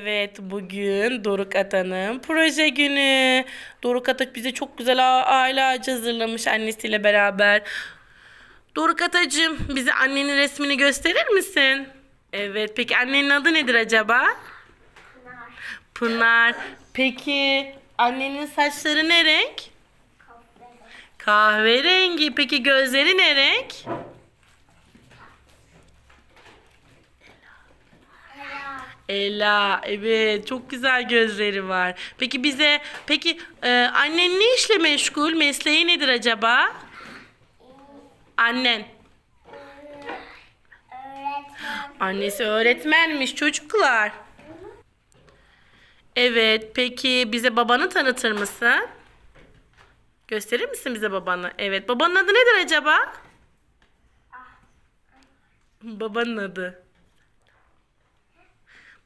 Evet, bugün Doruk Ata'nın proje günü. Doruk Ata bize çok güzel aile ağacı hazırlamış annesiyle beraber. Doruk Atacığım, bize annenin resmini gösterir misin? Evet, peki annenin adı nedir acaba? Pınar. Peki annenin saçları ne renk? Kahverengi. Peki gözleri ne renk? Ela, evet çok güzel gözleri var. Peki bize, peki e, annen ne işle meşgul? Mesleği nedir acaba? Annen. Annesi öğretmenmiş çocuklar. Evet, peki bize babanı tanıtır mısın? Gösterir misin bize babanı? Evet, babanın adı nedir acaba? Babanın adı.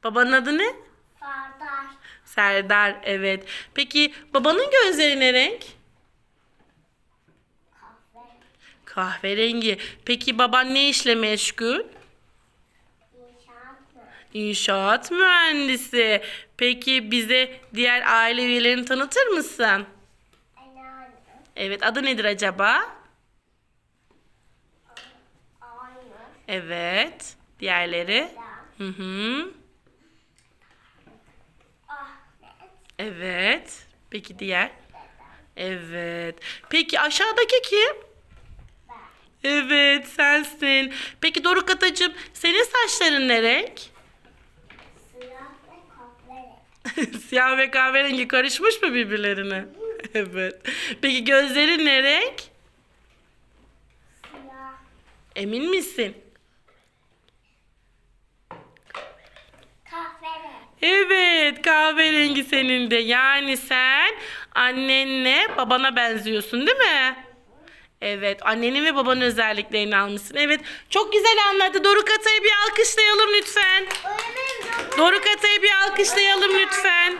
Babanın adı ne? Sardar. Serdar, evet. Peki babanın gözleri ne renk? Kahve. Kahverengi. Peki baban ne işle meşgul? İnşaat mühendisi. Peki bize diğer aile üyelerini tanıtır mısın? Anneanne. Evet, adı nedir acaba? Aynı. Evet. Diğerleri? Hı hı. Evet. Peki diğer? Evet. Peki aşağıdaki kim? Evet, sensin. Peki Doruk Atacığım, senin saçların ne renk? Siyah ve kahve. Siyah ve kahverengi karışmış mı birbirlerine? evet. Peki gözlerin ne renk? Siyah. Emin misin? Evet, kahverengi senin de. Yani sen annenle babana benziyorsun değil mi? Evet, annenin ve babanın özelliklerini almışsın. Evet, çok güzel anlattı. Doruk Atay'ı bir alkışlayalım lütfen. Doruk Atay'ı bir alkışlayalım lütfen.